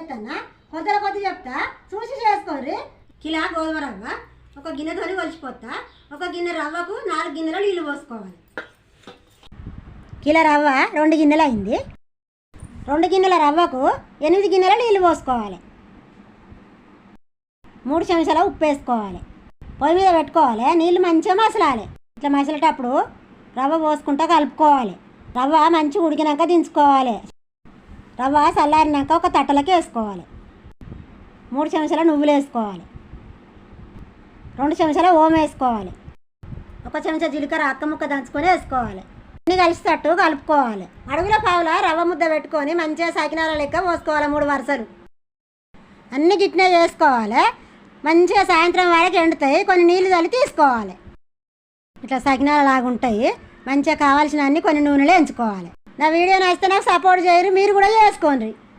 చేస్తానా? కొద్దిల కొద్ది చెప్తా. చూసి చేసుకోర్రి. కిలా గోధుమ రవ్వ. ఒక గిన్నెతోని కొలిచిపోతా ఒక గిన్నె రవ్వకు నాలుగు గిన్నెలు నీళ్ళు పోసుకోవాలి. కిలో రవ్వ రెండు గిన్నెలు అయింది. రెండు గిన్నెల రవ్వకు ఎనిమిది గిన్నెల నీళ్ళు పోసుకోవాలి. మూడు చెంచాల ఉప్పు వేసుకోవాలి. పొయ్యి మీద పెట్టుకోవాలి. నీళ్ళు మంచిగా మసలాలి. ఇట్లా మసలేటప్పుడు రవ్వ పోసుకుంటా కలుపుకోవాలి. రవ్వ మంచిగా ఉడికినాక దించుకోవాలి. రవ్వ చల్లారినాక ఒక తట్టలకి వేసుకోవాలి. మూడు చెంచాల నువ్వులు వేసుకోవాలి. రెండు చెంచాల ఓమ వేసుకోవాలి. ఒక చెంచా జీలకర్ర అక్క ముక్క దంచుకొని వేసుకోవాలి. అన్ని కలిసేటట్టు కలుపుకోవాలి. అడుగుల పావుల రవ్వ ముద్ద పెట్టుకొని మంచిగా సాకినాల లెక్క పోసుకోవాలి మూడు వరుసలు. అన్ని గిట్నే చేసుకోవాలి మంచిగా సాయంత్రం వరకు ఎండుతాయి. కొన్ని నీళ్ళు చల్లి తీసుకోవాలి. ఇట్లా సకినాలు లాగా ఉంటాయి. మంచిగా కావాల్సిన అన్ని కొన్ని నూనెలు ఎంచుకోవాలి. నా వీడియో నచ్చితే నాకు సపోర్ట్ చేయరు మీరు కూడా చేసుకోండి.